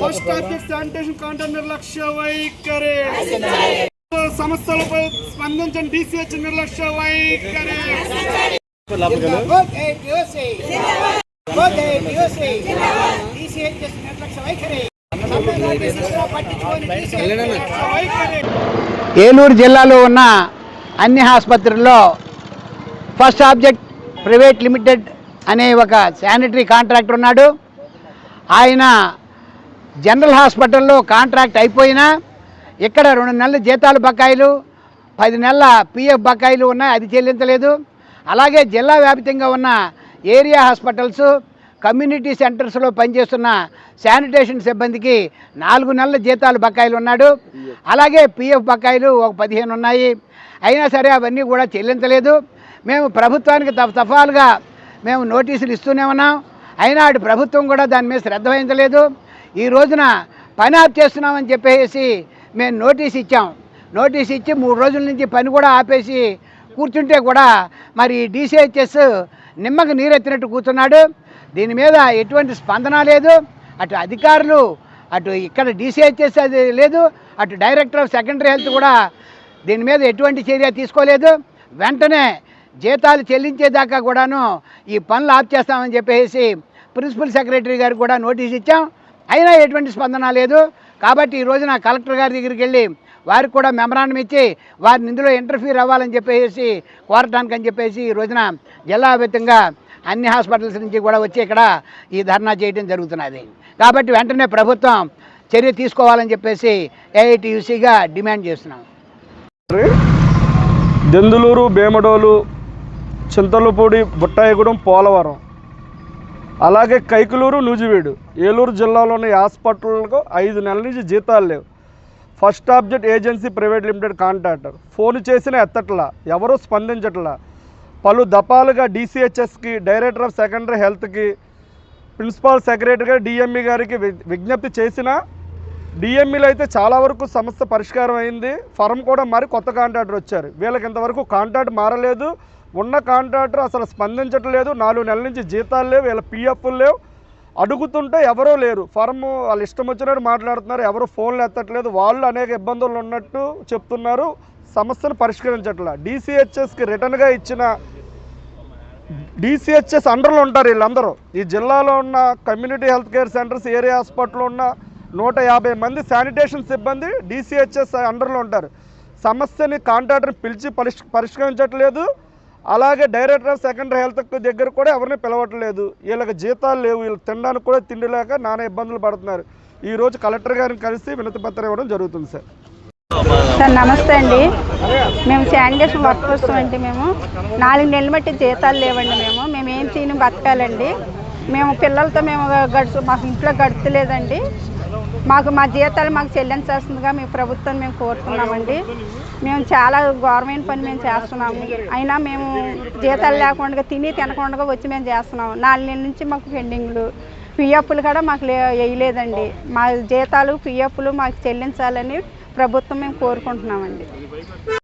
First sanitation contract నిర్లక్ష్య వైఖరి. సమస్యలపై స్పందించండి. డిసిహెచ్ నిర్లక్ష్య వైఖరి. ఏలూరు జిల్లాలో ఉన్న అన్ని ఆసుపత్రుల్లో ఫస్ట్ ఆబ్జెక్ట్ ప్రైవేట్ లిమిటెడ్ అనే ఒక శానిటరీ కాంట్రాక్టర్ ఉన్నాడు. ఆయన జనరల్ హాస్పిటల్లో కాంట్రాక్ట్ అయిపోయినా ఇక్కడ రెండు నెలల జీతాలు బకాయిలు పది నెలల పిఎఫ్ బకాయిలు ఉన్నాయి అది చెల్లించలేదు. అలాగే జిల్లా వ్యాప్తంగా ఉన్న ఏరియా హాస్పిటల్స్ కమ్యూనిటీ సెంటర్స్లో పనిచేస్తున్న శానిటేషన్ సిబ్బందికి నాలుగు నెలల జీతాలు బకాయిలు ఉన్నాడు. అలాగే పిఎఫ్ బకాయిలు ఒక పదిహేను ఉన్నాయి. అయినా సరే అవన్నీ కూడా చెల్లించలేదు. మేము ప్రభుత్వానికి తఫ తఫాలుగా మేము నోటీసులు ఇస్తూనే ఉన్నాం. అయినా అటు ప్రభుత్వం కూడా దాని మీద శ్రద్ధ వహించలేదు. ఈ రోజున పని ఆఫ్ చేస్తున్నామని చెప్పేసి మేము నోటీస్ ఇచ్చాం. నోటీస్ ఇచ్చి మూడు రోజుల నుంచి పని కూడా ఆపేసి కూర్చుంటే కూడా మరి డిసిహెచ్ఎస్ నిమ్మకు నీరెత్తినట్టు కూర్చున్నాడు. దీని మీద ఎటువంటి స్పందన లేదు. అటు అధికారులు అటు ఇక్కడ డిసిహెచ్ఎస్ అది లేదు. అటు డైరెక్టర్ ఆఫ్ సెకండరీ హెల్త్ కూడా దీని మీద ఎటువంటి చర్య తీసుకోలేదు. వెంటనే జీతాలు చెల్లించేదాకా కూడాను ఈ పనులు ఆఫ్ చేస్తామని చెప్పేసి ప్రిన్సిపల్ సెక్రటరీ గారికి కూడా నోటీస్ ఇచ్చాం. అయినా ఎటువంటి స్పందన లేదు. కాబట్టి ఈ రోజున కలెక్టర్ గారి దగ్గరికి వెళ్ళి వారికి కూడా మెమరాండం ఇచ్చి వారిని ఇందులో ఇంటర్ఫీర్ అవ్వాలని చెప్పేసి కోరటానికి అని చెప్పేసి ఈ రోజున జిల్లా వ్యాప్తంగా అన్ని హాస్పిటల్స్ నుంచి కూడా వచ్చి ఇక్కడ ఈ ధర్నా చేయడం జరుగుతున్నది. కాబట్టి వెంటనే ప్రభుత్వం చర్య తీసుకోవాలని చెప్పేసి ఏఐటీయూసీగా డిమాండ్ చేస్తున్నాం. దెందులూరు భీమడోలు చింతలపూడి బుట్టాయగూడెం పోలవరం. అలాగే కైకులూరు నూజివీడు ఏలూరు జిల్లాలోని హాస్పిటల్కు ఐదు నెలల నుంచి జీతాలు లేవు. First Object Agency Private Limited contractor. Phone చేసినా ఎత్తట్లా ఎవరూ స్పందించట్లా. పలు దపాలుగా డీసీహెచ్ఎస్కి డైరెక్టర్ ఆఫ్ సెకండరీ హెల్త్కి ప్రిన్సిపాల్ సెక్రటరీగా డిఎంఈ గారికి విజ్ఞప్తి చేసినా డిఎంఈలో అయితే చాలా వరకు సమస్య పరిష్కారం అయింది. ఫరం కూడా మారి కొత్త కాంట్రాక్టర్ వచ్చారు. వీళ్ళకి ఇంతవరకు కాంట్రాక్ట్ మారలేదు. ఉన్న కాంట్రాక్టర్ అసలు స్పందించట్లేదు. నాలుగు నెలల నుంచి జీతాలు లేవు. వీళ్ళ పిఎఫ్లు లేవు. అడుగుతుంటే ఎవరూ లేరు. ఫర్మ్ వాళ్ళు ఇష్టం వచ్చినట్టు మాట్లాడుతున్నారు. ఎవరు ఫోన్లు ఎత్తట్లేదు. వాళ్ళు అనేక ఇబ్బందులు ఉన్నట్టు చెప్తున్నారు. సమస్యను పరిష్కరించట్ల. డీసీహెచ్ఎస్కి రిటర్న్గా ఇచ్చిన డిసిహెచ్ఎస్ అండర్లో ఉంటారు వీళ్ళందరూ. ఈ జిల్లాలో ఉన్న community health care centres area హాస్పిటల్లో ఉన్న నూట యాభై మంది శానిటేషన్ సిబ్బంది డిసిహెచ్ఎస్ అండర్లో ఉంటారు. సమస్యని కాంట్రాక్టర్ని పిలిచి పరిష్ పరిష్కరించట్లేదు. అలాగే డైరెక్టర్ ఆఫ్ సెకండరీ హెల్త్ దగ్గర కూడా ఎవరిని పిలవట్లేదు. వీళ్ళకి జీతాలు లేవు. వీళ్ళు తినడానికి కూడా తిండి లేక నానా ఇబ్బందులు పడుతున్నారు. ఈరోజు కలెక్టర్ గారిని కలిసి వినతి పత్రం ఇవ్వడం జరుగుతుంది సార్. సార్ నమస్తే అండి. మేము శానిటేషన్ వర్కర్స్ అండి మేము. నాలుగు నెలలు బట్టి జీతాలు లేవండి మేము. మేము ఏం తిని బతకాలండి. మేము పిల్లలతో మేము గడుచు మాకు ఇంట్లో గడతలేదండి మాకు మా జీతాలు మాకు చెల్లించాల్సిందిగా మీ ప్రభుత్వం మేము కోరుతున్నామండి. మేము చాలా గవర్నమెంట్ పని మేము చేస్తున్నాము. అయినా మేము జీతాలు లేకుండా తిని తినకుండా వచ్చి మేము చేస్తున్నాము. నాలుగు నెలల నుంచి మాకు పెండింగ్లు. పిఎఫ్లు కూడా మాకు లే వేయలేదండి. మా జీతాలు పిఎఫ్లు మాకు చెల్లించాలని ప్రభుత్వం మేము కోరుకుంటున్నామండి.